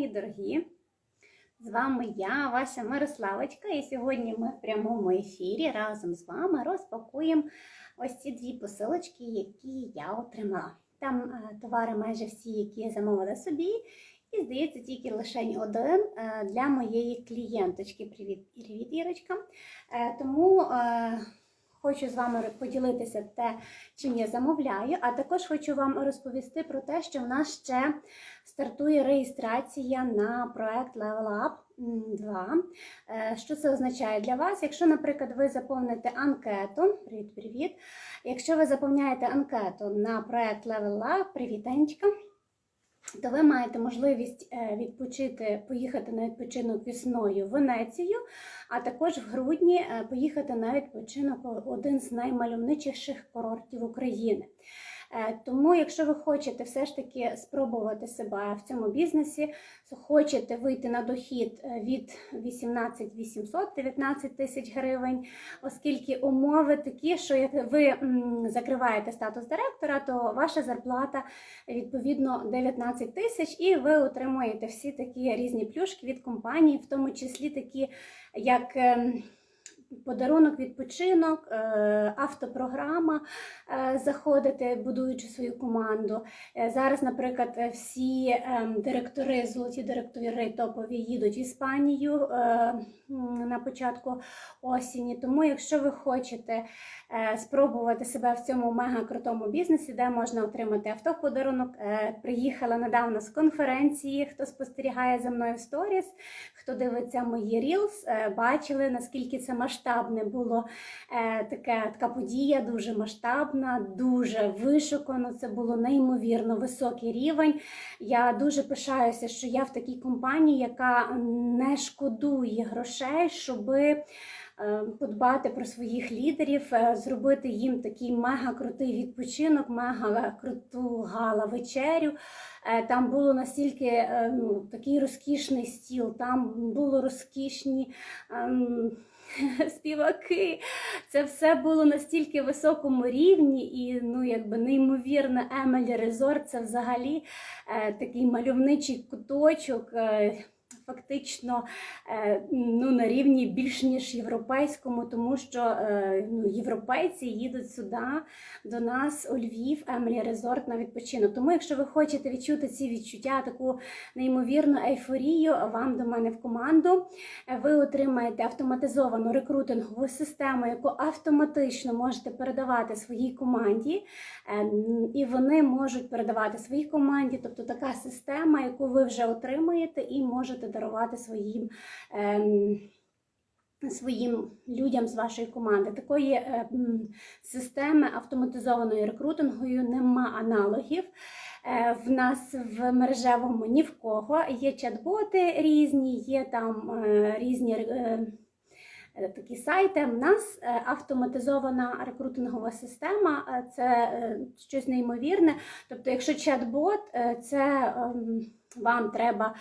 мої дорогі! З вами я, ваша Мирославочка, і сьогодні ми в прямому ефірі разом з вами розпакуємо ось ці дві посилочки, які я отримала. Там е, товари майже всі, які я замовила собі, і здається, тільки лише один е, для моєї клієнточки. Привіт, привіт, Ірочка. Е, Тому хочу з вами поділитися те, чим я замовляю, а також хочу вам розповісти про те, що в нас ще стартує реєстрація на проект Level Up 2. Е, Що це означає для вас? Якщо, наприклад, ви заповните анкету, привіт, привіт. Якщо ви заповняєте анкету на проект Level Up, привіт, то ви маєте можливість е, відпочити, поїхати на відпочинок весною в Венецію, а також в грудні е, поїхати на відпочинок один з наймальовничіших курортів України. Е, Тому, якщо ви хочете все ж таки спробувати себе в цьому бізнесі, хочете вийти на дохід е, від 18 800 19 тисяч гривень, оскільки умови такі, що як ви закриваєте статус директора, то ваша зарплата відповідно 19 тисяч, і ви отримуєте всі такі різні плюшки від компанії, в тому числі такі, як. Подарунок, відпочинок, е, автопрограма, е, заходити, будуючи свою команду. Е, Зараз, наприклад, всі ем, директори, золоті директори топові їдуть в Іспанію на початку осені. Тому, якщо ви хочете спробувати себе в цьому мега крутому бізнесі, де можна отримати автоподарунок, е, приїхала недавно з конференції. Хто спостерігає за мною в сторіс, хто дивиться мої рілс, е, бачили наскільки це масштабне було е, таке, така подія, дуже масштабна, дуже вишукано. Це було неймовірно високий рівень. Я дуже пишаюся, що я в такій компанії, яка не шкодує грошей, щоби е, подбати про своїх лідерів, е, зробити їм такий мега крутий відпочинок, мега круту гала вечерю. Е, Там було настільки е, ну, такий розкішний стіл, там було розкішні. ем, Співаки, це все було настільки високому рівні, і ну якби неймовірно, Емелі Резорт це взагалі е, такий мальовничий куточок. Е, Фактично е, ну, на рівні більш ніж європейському, тому що е, ну, європейці їдуть сюди до нас у Львів, Емелі Резорт на відпочинок. Тому, якщо ви хочете відчути ці відчуття, таку неймовірну ейфорію, вам до мене в команду, е, ви отримаєте автоматизовану рекрутингову систему, яку автоматично можете передавати своїй команді, і вони можуть передавати своїй команді, тобто така система, яку ви вже отримаєте, і можете дарувати своїм. ем, Своїм людям з вашої команди такої е, системи автоматизованої рекрутингою нема аналогів. Е, В нас в мережевому ні в кого є чат-боти різні, є там е, різні е, такі сайти. У нас е, автоматизована рекрутингова система е, це е, щось неймовірне. Тобто, якщо чат-бот, е, це ем, вам треба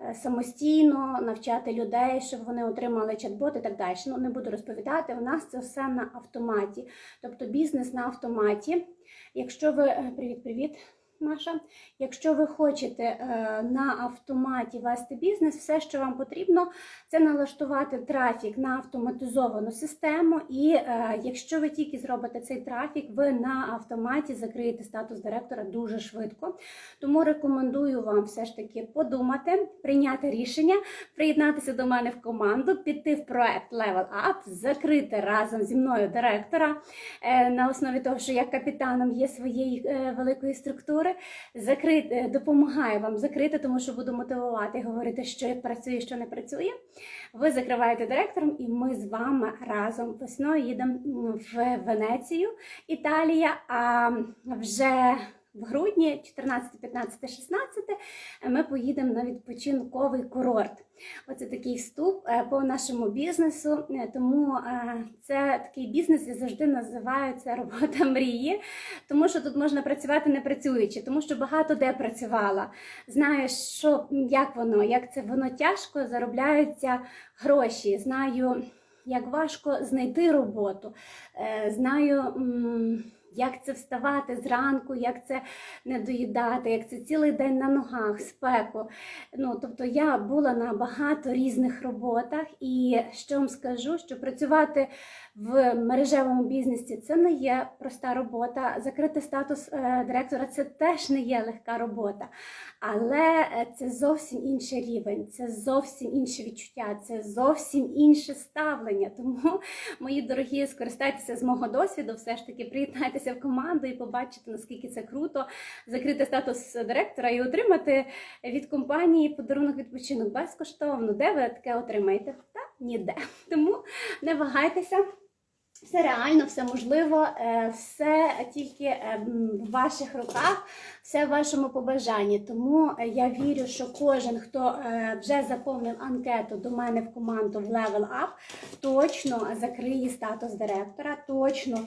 е, самостійно навчати людей, щоб вони отримали чат-бот і так далі. Ну, не буду розповідати. У нас це все на автоматі. Тобто бізнес на автоматі. Якщо ви е, привіт, привіт. Маша, якщо ви хочете е, на автоматі вести бізнес, все, що вам потрібно, це налаштувати трафік на автоматизовану систему. І е, якщо ви тільки зробите цей трафік, ви на автоматі закриєте статус директора дуже швидко. Тому рекомендую вам все ж таки подумати, прийняти рішення, приєднатися до мене в команду, піти в проект Level Up, закрити разом зі мною директора е, на основі того, що я капітаном є своєї великої структури. Закрити, допомагає допомагаю вам закрити, тому що буду мотивувати і говорити, що працює, що не працює. Ви закриваєте директором, і ми з вами разом весною їдемо в Венецію, Італія. А вже в грудні, 14, 15, 16, ми поїдемо на відпочинковий курорт. Оце такий вступ е, по нашому бізнесу. Е, Тому е, це такий бізнес, я завжди називаю це робота мрії, тому що тут можна працювати не працюючи, тому що багато де працювала. Знаєш, що як воно, як це воно тяжко заробляються гроші. Знаю, як важко знайти роботу. Знаю. Як це вставати зранку, як це не доїдати, як це цілий день на ногах, спеку. Ну, тобто я була на багато різних роботах, і що вам скажу, що працювати в мережевому бізнесі це не є проста робота. Закрити статус е, директора це теж не є легка робота. Але е, це зовсім інший рівень, це зовсім інше відчуття, це зовсім інше ставлення. Тому, мої дорогі, скористайтеся з мого досвіду, все ж таки приєднайтеся в команду і побачите, наскільки це круто закрити статус директора і отримати від компанії подарунок відпочинок безкоштовно. Де ви таке отримаєте? Та ніде. Тому не вагайтеся. Все реально, все можливо, е, все тільки е, в ваших руках, все в вашому побажанні. Тому е, я вірю, що кожен, хто вже заповнив анкету до мене в команду в Level Up, точно закриє статус директора, точно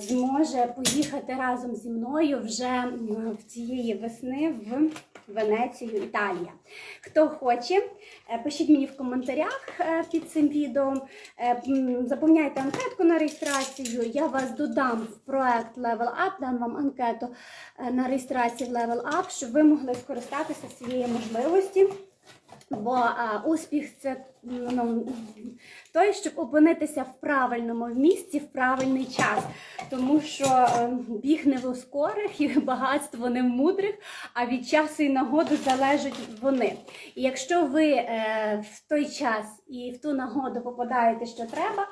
зможе поїхати разом зі мною вже в цієї весни в Венецію, Італія. Хто хоче, е, пишіть мені в коментарях е, під цим відео. Е, Заповняйте анкетку на реєстрацію. Я вас додам в проект Level Up, дам вам анкету е, на реєстрацію в Level Up, щоб ви могли скористатися цієї можливості. Бо а, успіх це ну, той, щоб опинитися в правильному місці в правильний час. Тому що а, біг не в ускорих і багатство не в мудрих, а від часу і нагоди залежать вони. І якщо ви е, в той час і в ту нагоду попадаєте, що треба.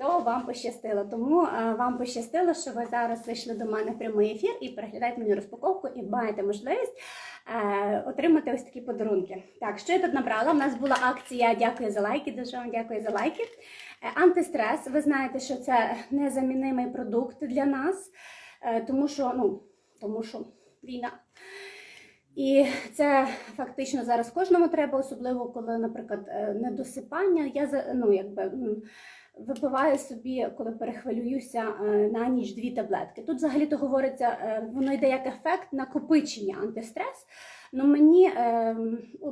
То вам пощастило. Тому е, вам пощастило, що ви зараз вийшли до мене в прямий ефір і переглядаєте мені розпаковку і маєте можливість е, отримати ось такі подарунки. Так, що я тут набрала? У нас була акція Дякую за лайки. Дуже вам дякую за лайки. Е, антистрес. Ви знаєте, що це незамінимий продукт для нас, тому що ну, тому що війна. І це фактично зараз кожному треба, особливо коли, наприклад, недосипання. Я ну, якби, випиваю собі, коли перехвилююся е, на ніч дві таблетки. Тут взагалі-то говориться, е, воно йде як ефект накопичення антистрес. Ну мені е,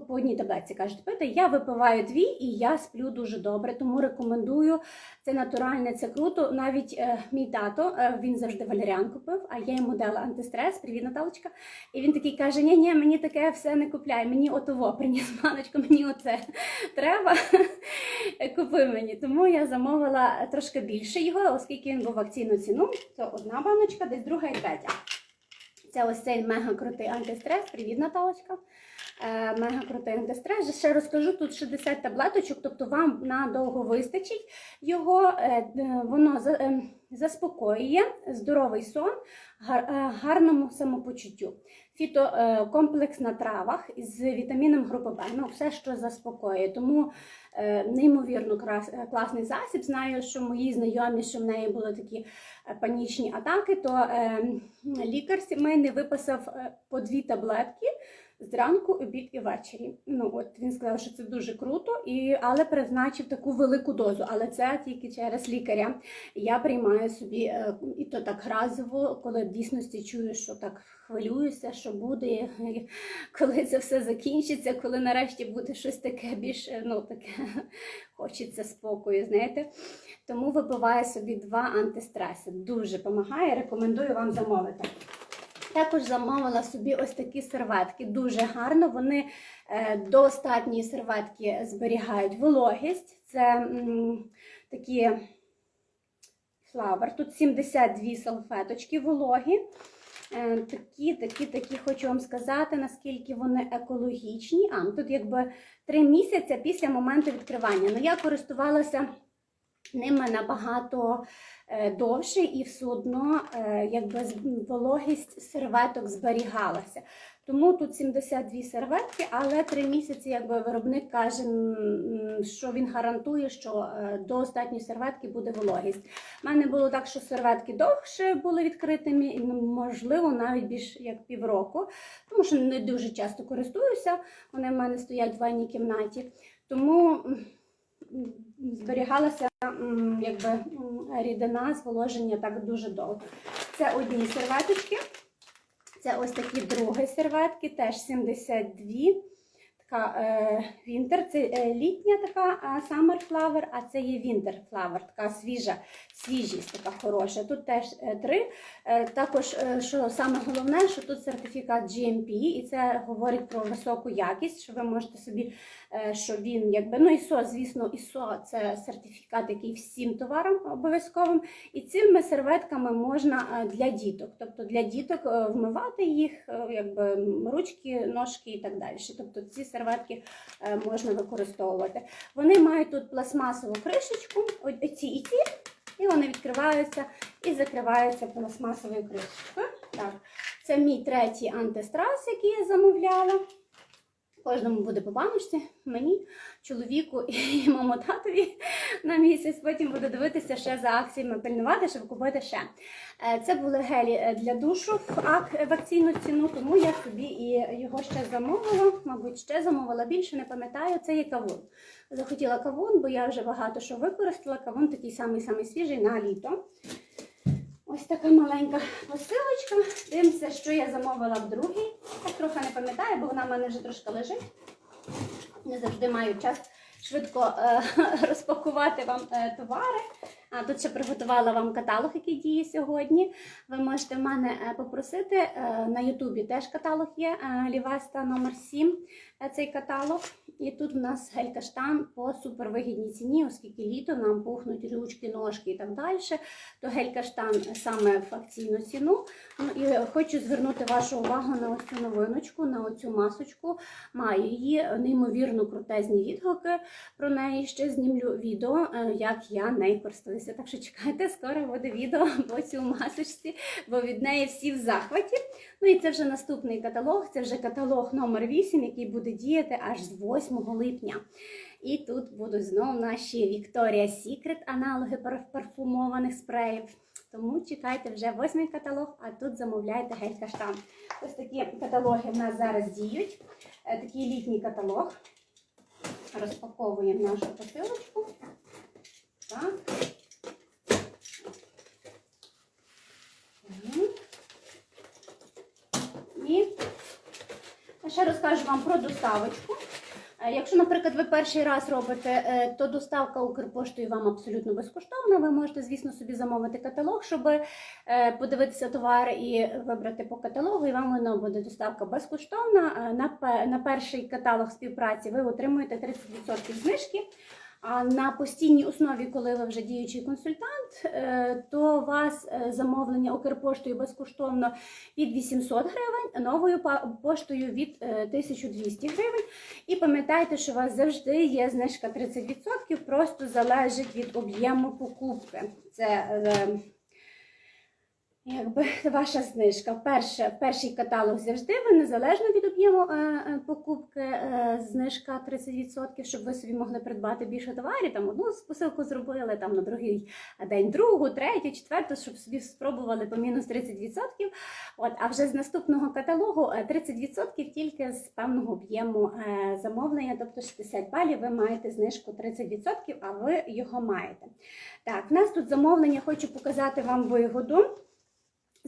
по одній таблетці кажуть пити, я випиваю дві і я сплю дуже добре, тому рекомендую. Це натуральне, це круто. Навіть е, мій тато е, він завжди валеріанку пив, а я йому дала антистрес. Привіт, Наталочка. І він такий каже: Ні, ні, мені таке все не купляй, мені отово приніс баночку, мені оце треба. Купи мені. Тому я замовила трошки більше його, оскільки він був в акційну ціну. Це одна баночка, десь друга і третя. Це ось цей мега крутий антистрес. Привіт, Наталочка. Е, Мега крутий антистрес. Ще розкажу, тут 60 таблеточок, тобто вам надовго вистачить його. Е, Воно за- е, заспокоює здоровий сон, е, гарному самопочуттю. Фітокомплекс на травах з вітаміном групи Б. Ну, все, що заспокоює. Тому е, неймовірно е, класний засіб. Знаю, що мої знайомі, що в неї були такі е, панічні атаки, то е, лікар сімейний виписав е, по дві таблетки зранку, обід і ввечері. Ну от він сказав, що це дуже круто, і але призначив таку велику дозу. Але це тільки через лікаря. Я приймаю собі е, і то так разово, коли в дійсності чую, що так хвилююся, що буде, коли це все закінчиться, коли нарешті буде щось таке більш е, ну таке хочеться спокою, знаєте. Тому випиваю собі два антистреси. Дуже допомагає, рекомендую вам замовити. Також замовила собі ось такі серветки. Дуже гарно. Вони е, до остатньої серветки зберігають вологість. Це м, такі флавер. Тут 72 салфеточки вологі. Е, Такі, такі, такі, хочу вам сказати, наскільки вони екологічні. А, ну, тут якби три місяці після моменту відкривання. Ну, я користувалася ними набагато е, довше і все одно е, якби вологість серветок зберігалася. Тому тут 72 серветки, але 3 місяці, якби виробник каже, що він гарантує, що е, до останньої серветки буде вологість. У мене було так, що серветки довше були відкритими, ну, можливо навіть більш як півроку, тому що не дуже часто користуюся. Вони в мене стоять в ванній кімнаті. Тому зберігалася м, якби, рідина зволоження так дуже довго. Це одні серветочки. Це ось такі другі серветки, теж 72. Така е, вінтер, це е, літня така summer flower, а це є winter flower, така свіжа, свіжість, така хороша. Тут теж е, три. Також, що саме головне, що тут сертифікат GMP, і це говорить про високу якість, що ви можете собі, що він якби, ну ISO, звісно, ISO це сертифікат, який всім товарам обов'язковим. І цими серветками можна для діток, тобто для діток вмивати їх, якби ручки, ножки і так далі. Тобто ці серветки е, можна використовувати. Вони мають тут пластмасову кришечку, оці і ці, і вони відкриваються і закриваються пластмасовою кришечкою. Так, це мій третій антистрас, який я замовляла. Кожному буде по баночці, мені, чоловіку і моєму татові на місяць. Потім буду дивитися ще за акціями пильнувати, щоб купити ще. Е, Це були гелі е, для душу в ак- в акційну ціну, тому я собі і його ще замовила. Мабуть, ще замовила більше, не пам'ятаю. Це є кавун. Захотіла кавун, бо я вже багато що використала. Кавун такий самий самий свіжий на літо. Ось така маленька посилочка. Дивимося, що я замовила в другій. Так трохи не пам'ятаю, бо вона в мене вже трошки лежить. Не завжди маю час швидко е, розпакувати вам е, товари. А тут ще приготувала вам каталог, який діє сьогодні. Ви можете в мене е, попросити. е, на Ютубі теж каталог є. е, Лівеста номер 7 е, цей каталог. І тут у нас гель-каштан по супервигідній ціні, оскільки літо нам пухнуть ручки, ножки і так далі. То гель-каштан саме в акційну ціну. Ну і хочу звернути вашу увагу на ось цю новиночку, на оцю масочку. Маю її неймовірно крутезні відгуки про неї. Ще знімлю відео, е, як я нею користуюся. Так що чекайте, скоро буде відео по цю масочці, бо від неї всі в захваті. Ну і це вже наступний каталог. Це вже каталог номер 8, який буде діяти аж з 8 липня. І тут будуть знову наші Victoria's Secret аналоги парфумованих спреїв. Тому чекайте вже восьмий каталог, а тут замовляйте гель каштан. Ось такі каталоги в нас зараз діють. Е, Такий літній каталог. Розпаковуємо нашу посилочку. Так. І ще розкажу вам про доставочку. Е, Якщо, наприклад, ви перший раз робите, е, то доставка Укрпоштою вам абсолютно безкоштовна. Ви можете, звісно, собі замовити каталог, щоб е, подивитися товар і вибрати по каталогу, і вам воно буде доставка безкоштовна. На перший каталог співпраці ви отримуєте 30% знижки. А на постійній основі, коли ви вже діючий консультант, е, то у вас е, замовлення Укрпоштою безкоштовно від 800 гривень, новою поштою від е, 1200 гривень. І пам'ятайте, що у вас завжди є знижка 30%, просто залежить від об'єму покупки. Це е, якби ваша знижка. Перше, перший каталог завжди ви незалежно від об'єму е, е, покупки, е, знижка 30%, щоб ви собі могли придбати більше товарів. Там одну посилку зробили, там на другий день другу, третю, четверту, щоб собі спробували по мінус 30%. От, а вже з наступного каталогу е, 30% тільки з певного об'єму е, замовлення, тобто 60 балів, ви маєте знижку 30%, а ви його маєте. Так, в нас тут замовлення, хочу показати вам вигоду.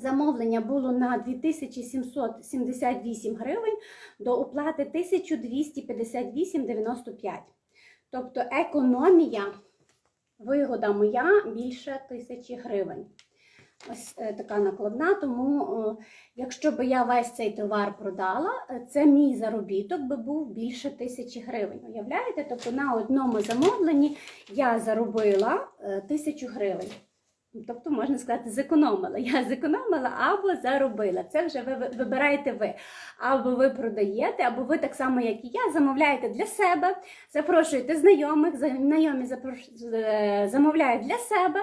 Замовлення було на 2778 гривень до оплати 1258,95. Тобто економія, вигода моя більше тисячі гривень. Ось е, така накладна, тому е, якщо б я весь цей товар продала, е, це мій заробіток би був більше тисячі гривень. Уявляєте? Тобто на одному замовленні я заробила тисячу гривень. Тобто, можна сказати, зекономила. Я зекономила або заробила. Це вже ви ви- вибираєте ви. Або ви продаєте, або ви так само, як і я, замовляєте для себе, запрошуєте знайомих, знайомі е, замовляють для себе.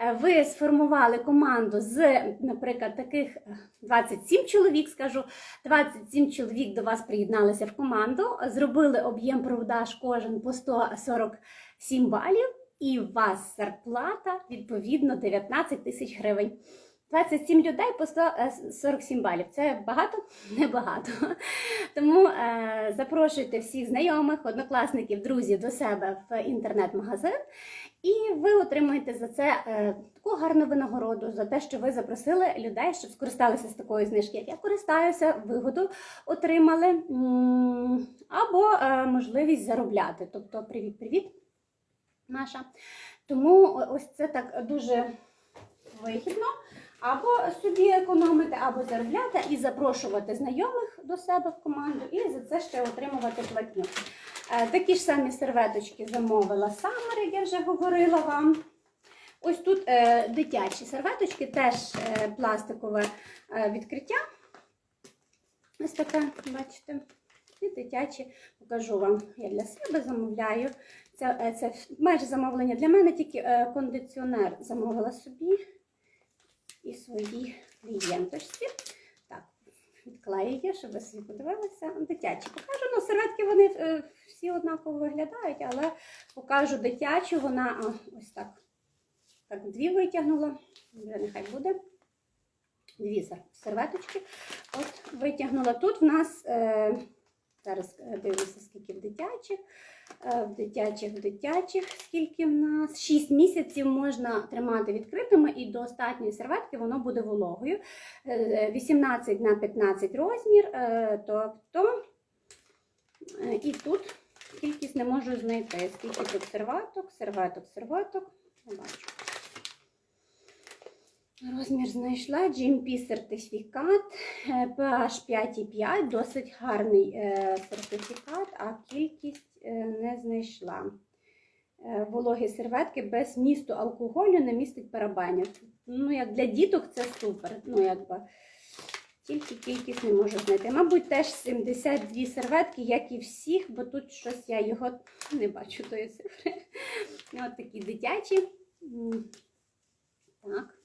Е, Ви сформували команду з, наприклад, таких е, 27 чоловік, скажу, 27 чоловік до вас приєдналися в команду, зробили об'єм продаж кожен по 147 балів, і у вас зарплата відповідно 19 тисяч гривень. 27 людей по 147 балів. Це багато? Небагато. Тому е, запрошуйте всіх знайомих, однокласників, друзів до себе в інтернет-магазин, і ви отримаєте за це е, таку гарну винагороду за те, що ви запросили людей, щоб скористалися з такої знижки, як я користаюся, вигоду отримали, або е, можливість заробляти. Тобто, привіт-привіт, Маша. Тому ось це так дуже вигідно. Або собі економити, або заробляти і запрошувати знайомих до себе в команду, і за це ще отримувати платню. Е, Такі ж самі серветочки замовила Summer, як я вже говорила вам. Ось тут е, дитячі серветочки, теж е, пластикове е, відкриття. Ось таке, бачите. І дитячі покажу вам. Я для себе замовляю. Це, е, це майже замовлення для мене, тільки е, кондиціонер замовила собі і своїй клієнточці. Так, відклею, щоб ви собі подивилися. Дитячі покажу. Ну, серветки вони е, всі однаково виглядають, але покажу дитячу. Вона а, ось так. Так, дві витягнула. Вже нехай буде. Дві серветочки. От витягнула. Тут в нас е, зараз е, дивлюся, скільки в дитячих. Е, В дитячих, в дитячих, скільки в нас? 6 місяців можна тримати відкритими, і до останньої серветки воно буде вологою. Е, 18 на 15 розмір. е, Тобто, е, і тут кількість не можу знайти. Скільки тут серваток, серветок, серветок. Не бачу. Розмір знайшла GMP сертифікат е, PH 5,5, досить гарний е, сертифікат, а кількість е, не знайшла. Вологі серветки без місту алкоголю не містить парабенів. Ну, як для діток це супер. Ну, якби. Тільки кількість не можу знайти. Мабуть, теж 72 серветки, як і всіх, бо тут щось я його не бачу тої цифри. От такі дитячі. Так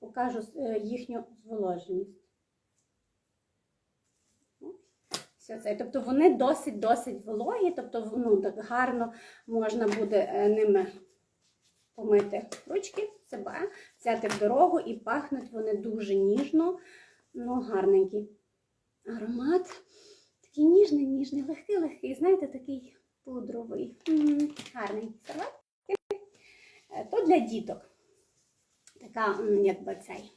покажу е, їхню зволоженість. Ну, Все це. Тобто вони досить-досить вологі, тобто ну, так гарно можна буде е, ними помити ручки, себе, взяти в дорогу і пахнуть вони дуже ніжно, ну гарненький. Аромат такий ніжний, ніжний, легкий, легкий, знаєте, такий пудровий. Гарний сервет. Е, То для діток така, якби цей.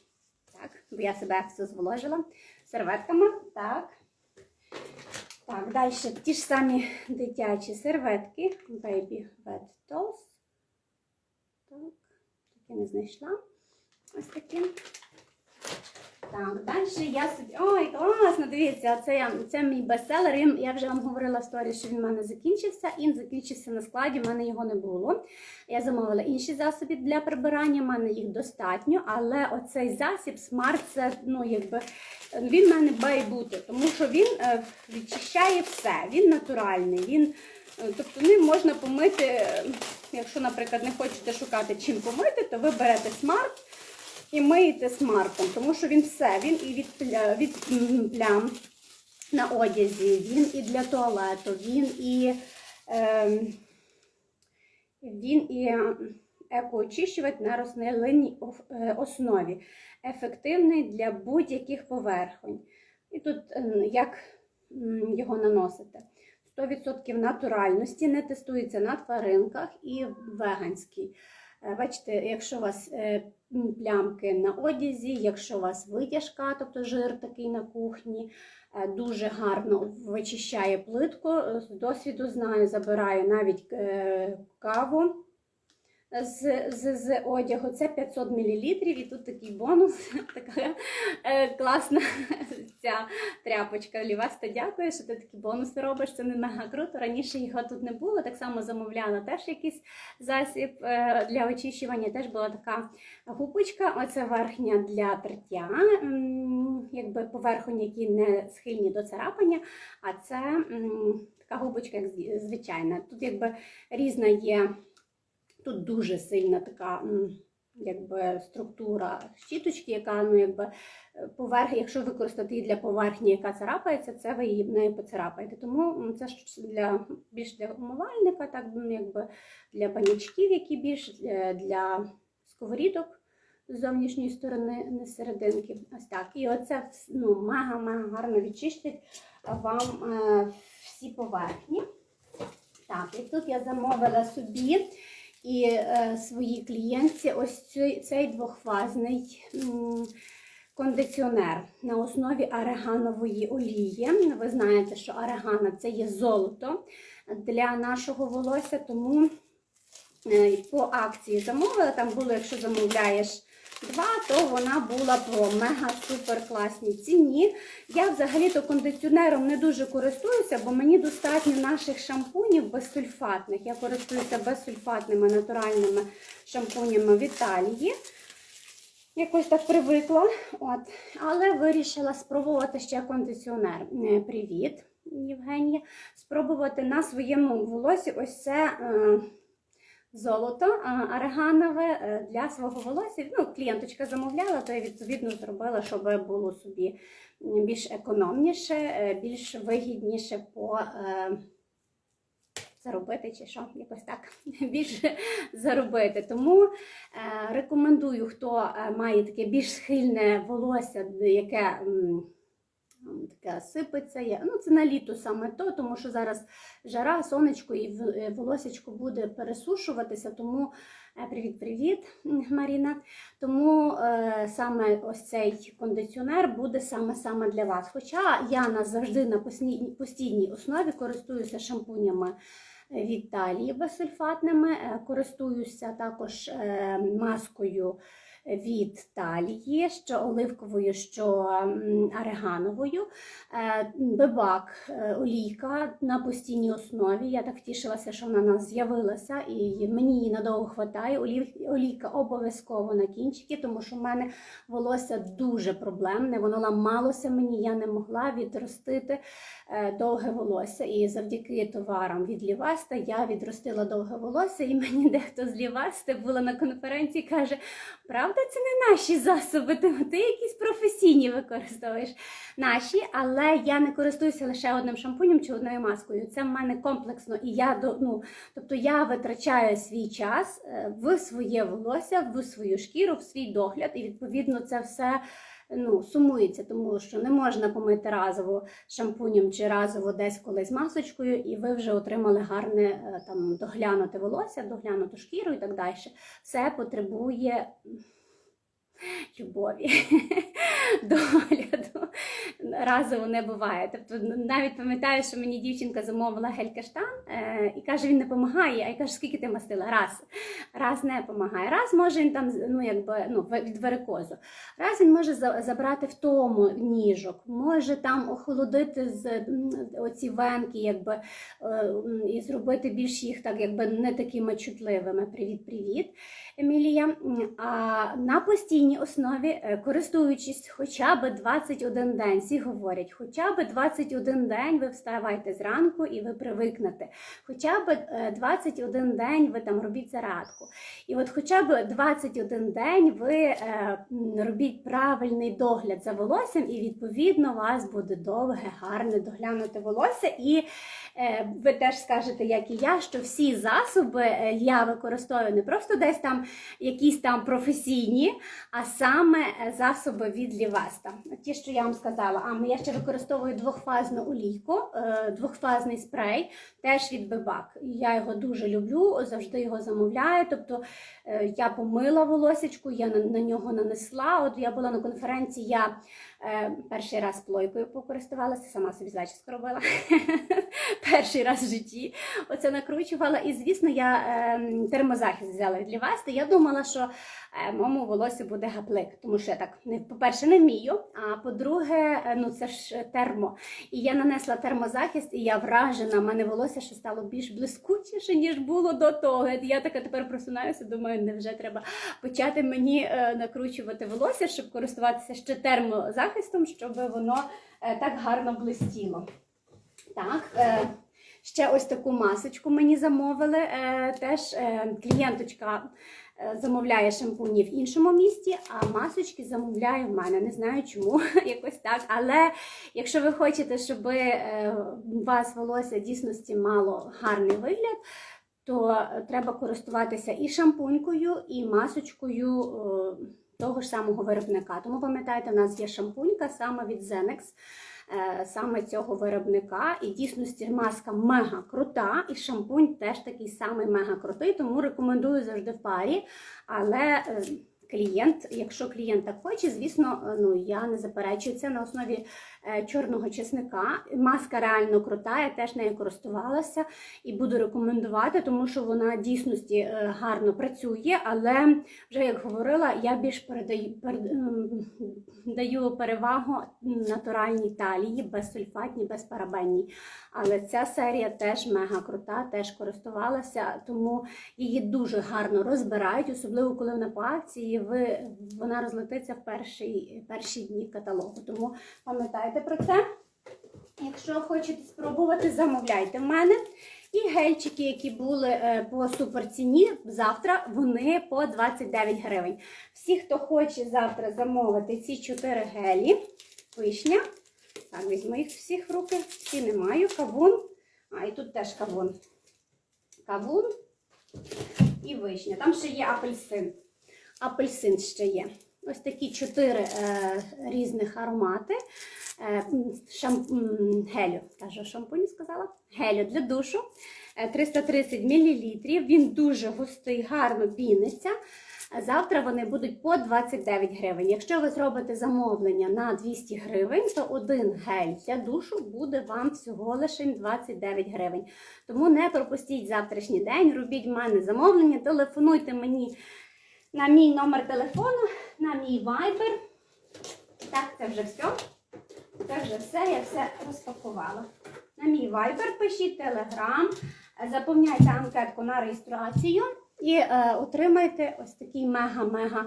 Так, бо я себе все зволожила серветками. Так. Так, далі ті ж самі дитячі серветки. Baby Wet Toast. Так, таке не знайшла. Ось такі. Так, далі я собі. Ой, класно! Дивіться, це, я, це мій бестселер. Я вже вам говорила в сторі, що він в мене закінчився. Він закінчився на складі, в мене його не було. Я замовила інші засоби для прибирання, в мене їх достатньо, але оцей засіб Smart, це ну якби він в мене має бути, тому що він е, відчищає все, він натуральний. Він, е, тобто ним можна помити, е, якщо, наприклад, не хочете шукати чим помити, то ви берете смарт і миєте смартом, тому що він все, він і від, від плям на одязі, він і для туалету, він і. ем, він і екоочищувач на рослинній е, основі, ефективний для будь-яких поверхонь. І тут ем, як його наносити? 100% натуральності, не тестується на тваринках і веганський. Е, Бачите, якщо у вас е, плямки на одязі, якщо у вас витяжка, тобто жир такий на кухні, е, дуже гарно вичищає плитку. Е, З досвіду знаю, забираю навіть е, каву з, з, з одягу. Це 500 мл, і тут такий бонус, така е, класна ця тряпочка. Ліваста, дякую, що ти такі бонуси робиш. Це не мега круто. Раніше його тут не було. Так само замовляла теж якийсь засіб е, для очищування. Теж була така губочка. Оце верхня для тертя, якби поверхонь, які не схильні до царапання. А це така губочка, як звичайна. Тут якби різна є. Тут дуже сильна така якби, структура щіточки, яка ну, якби, е, поверх, якщо використати її для поверхні, яка царапається, це ви її нею поцарапаєте. Тому це ж для, більш для умивальника, так, ну, якби, для банячків, які більш е, для сковорідок. з зовнішньої сторони, не серединки. Ось так. І оце ну, мега-мега гарно відчистить вам е, всі поверхні. Так, і тут я замовила собі і е, своїй клієнтці ось цей, цей двохфазний кондиціонер на основі ареганової олії. Ви знаєте, що арегана це є золото для нашого волосся, тому е, по акції замовила. Там було, якщо замовляєш два, то вона була по мега-супер класній ціні. Я взагалі-то кондиціонером не дуже користуюся, бо мені достатньо наших шампунів безсульфатних. Я користуюся безсульфатними натуральними шампунями в Італії. Якось так привикла. От. Але вирішила спробувати ще кондиціонер. Е, Привіт, Євгенія. Спробувати на своєму волосі ось це е, золото е, ареганове е, для свого волосся. Ну, клієнточка замовляла, то я відповідно зробила, щоб було собі більш економніше, е, більш вигідніше по. Е, Заробити чи що, якось так більше заробити. Тому е, рекомендую, хто має таке більш схильне волосся, яке таке сипеться. Я- Ну, це на літо саме то, тому що зараз жара, сонечко і е, волосечко буде пересушуватися. Тому е, привіт-привіт, Маріна. Тому е, саме ось цей кондиціонер буде саме саме для вас. Хоча я на завжди на постійній, постійній основі користуюся шампунями від Італії безсульфатними, е, користуюся також е, маскою від талії, що оливковою, що м, арегановою. Е, Бебак е, олійка на постійній основі. Я так втішилася, що вона в нас з'явилася, і мені її надовго хватає. Олійка обов'язково на кінчики, тому що в мене волосся дуже проблемне. Воно ламалося мені, я не могла відростити е, довге волосся. І завдяки товарам від Ліваста я відростила довге волосся, і мені дехто з Лівасти була на конференції, каже: Правда, це не наші засоби, ти, ти якісь професійні використовуєш наші, але я не користуюся лише одним шампунем чи одною маскою. Це в мене комплексно, і я ну, тобто я витрачаю свій час е, в своє волосся, в свою шкіру, в свій догляд, і відповідно це все. Ну, сумується, тому що не можна помити разово шампунем чи разово десь колись масочкою, і ви вже отримали гарне е, там доглянуте волосся, доглянуту шкіру і так далі. Все потребує любові, догляду. Разово не буває. Тобто навіть пам'ятаю, що мені дівчинка замовила гель-каштан е, і каже, він не допомагає. А я кажу, скільки ти мастила? Раз. Раз не допомагає. Раз може він там ну, якби, ну, від варикозу. Раз він може забрати в тому ніжок, може там охолодити з оці венки, якби, е, і зробити більш їх так, якби не такими чутливими. Привіт-привіт. Емілія. А на постійній основі, е, користуючись хоча б 21 день, всі говорять, хоча б 21 день ви вставайте зранку і ви привикнете. Хоча б е, 21 день ви там робіть зарядку. І от хоча б 21 день ви е, робіть правильний догляд за волоссям, і відповідно у вас буде довге, гарне доглянуте волосся. І е, ви теж скажете, як і я, що всі засоби е, я використовую не просто десь там якісь там професійні, а саме е, засоби від Лівеста. Ті, що я вам сказала, а я ще використовую двохфазну олійку, е, двохфазний спрей, теж від Бебак. Я його дуже люблю, завжди його замовляю. Тобто е, я помила волосечку, я на, нього нанесла. От я була на конференції, я е, перший раз плойкою покористувалася, сама собі зачіску робила. перший раз в житті. Оце накручувала. І, звісно, я е, термозахист взяла від Лівести. Я думала, що е, моєму волосі буде гаплик, тому що я так, не- по-перше, не вмію, а по-друге, е, ну це ж термо. І я нанесла термозахист, і я вражена. У мене волосся ще стало більш блискучіше, ніж було до того. Я така тепер просинаюся, думаю, невже треба почати мені е, накручувати волосся, щоб користуватися ще термозахистом, щоб воно е, так гарно блистіло. Так, е, ще ось таку масочку мені замовили. Е, теж клієнточка замовляє шампуні в іншому місті, а масочки замовляє в мене. Не знаю чому, якось так. Але якщо ви хочете, щоб у вас волосся дійсності мало гарний вигляд, то треба користуватися і шампунькою, і масочкою. Того ж самого виробника. Тому пам'ятаєте, у нас є шампунька саме від Zenex, е, саме цього виробника. І дійсності маска мега крута, і шампунь теж такий самий мега крутий, тому рекомендую завжди в парі. Але е, клієнт, якщо клієнт так хоче, звісно, е, ну я не заперечую це на основі чорного чесника. Маска реально крута, я теж нею користувалася і буду рекомендувати, тому що вона дійсності е, гарно працює, але вже як говорила, я більш передаю перед, ем, перевагу натуральній талії, безсульфатній, безпарабенній. Але ця серія теж мега крута, теж користувалася, тому її дуже гарно розбирають, особливо коли вона по акції, ви, вона розлетиться в перші, перші дні каталогу. Тому пам'ятайте про це. Якщо хочете спробувати, замовляйте в мене. І гельчики, які були е, по суперціні, завтра вони по 29 гривень. Всі, хто хоче завтра замовити ці 4 гелі, вишня. Так, візьму їх всіх руки, всі не маю. Кавун. А, і тут теж кавун. Кавун і вишня. Там ще є апельсин. Апельсин ще є. Ось такі чотири е, різних аромати. Е, шам, гелю, кажу, шампунь сказала. Гелю для душу. Е, 330 мл. Він дуже густий, гарно піниться. Завтра вони будуть по 29 гривень. Якщо ви зробите замовлення на 200 гривень, то один гель для душу буде вам всього лише 29 гривень. Тому не пропустіть завтрашній день, робіть в мене замовлення, телефонуйте мені на мій номер телефону, на мій Viber. Так, це вже все. Це вже все, я все розпакувала. На мій Viber пишіть Telegram, заповняйте анкетку на реєстрацію і е, отримайте ось такий мега-мега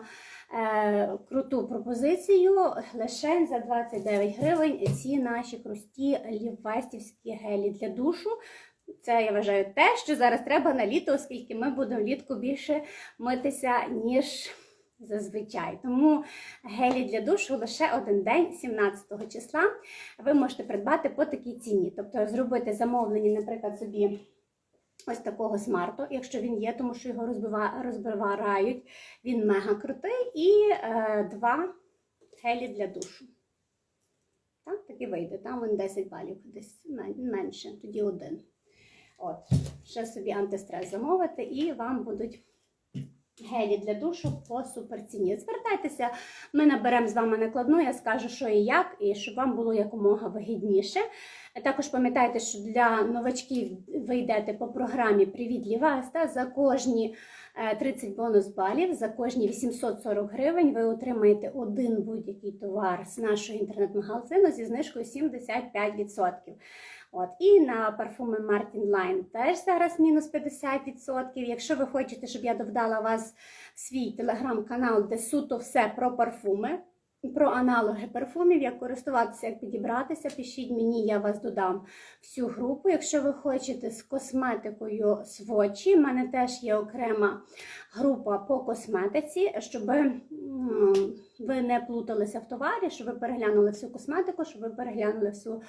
е, круту пропозицію. Лише за 29 гривень ці наші крусті лівестівські гелі для душу. Це я вважаю те, що зараз треба на літо, оскільки ми будемо влітку більше митися, ніж зазвичай. Тому гелі для душу лише один день, 17 числа, ви можете придбати по такій ціні. Тобто зробити замовлення, наприклад, собі ось такого смарту, якщо він є, тому що його розбива, розбивають. Він мега крутий. І е, два гелі для душу. Так, таки вийде. Там він 10 балів, десь менше, тоді один. От, ще собі антистрес замовити, і вам будуть гелі для душу по суперціні. Звертайтеся, ми наберемо з вами накладну, я скажу, що і як, і щоб вам було якомога вигідніше. Також пам'ятайте, що для новачків ви йдете по програмі Привіт Лівеста. За кожні е, 30 бонус балів, за кожні 840 гривень ви отримаєте один будь-який товар з нашого інтернет-магазину зі знижкою 75%. От, і на парфуми Martin Line теж зараз мінус 50%. Якщо ви хочете, щоб я додала вас свій телеграм-канал, де суто все про парфуми, про аналоги парфумів, як користуватися, як підібратися, пишіть мені, я вас додам всю групу. Якщо ви хочете з косметикою свочі, в мене теж є окрема група по косметиці, щоб ви не плуталися в товарі, щоб ви переглянули всю косметику, щоб ви переглянули всю.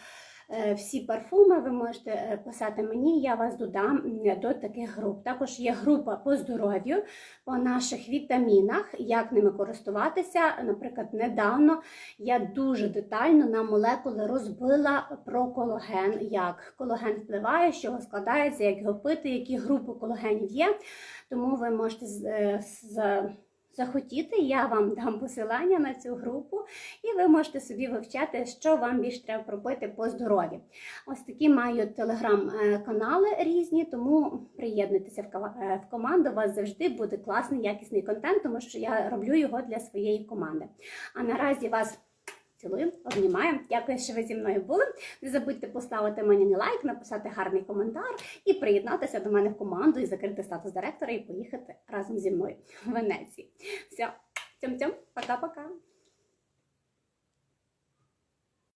Е, Всі парфуми ви можете е, писати мені, я вас додам до таких груп. Також є група по здоров'ю, по наших вітамінах, як ними користуватися. Наприклад, недавно я дуже детально на молекули розбила про кологен, як кологен впливає, з чого складається, як його пити, які групи кологенів є. Тому ви можете е, з- захотіти, я вам дам посилання на цю групу, і ви можете собі вивчати, що вам більше треба пробити по здоров'ю. Ось такі маю телеграм-канали різні, тому приєднуйтеся е, в команду. У вас завжди буде класний якісний контент, тому що я роблю його для своєї команди. А наразі вас. Цілую, обнімаю. Дякую, що ви зі мною були. Не забудьте поставити мені лайк, написати гарний коментар і приєднатися до мене в команду і закрити статус директора і поїхати разом зі мною в Венеції. Все, цьом-цьом, пока-пока.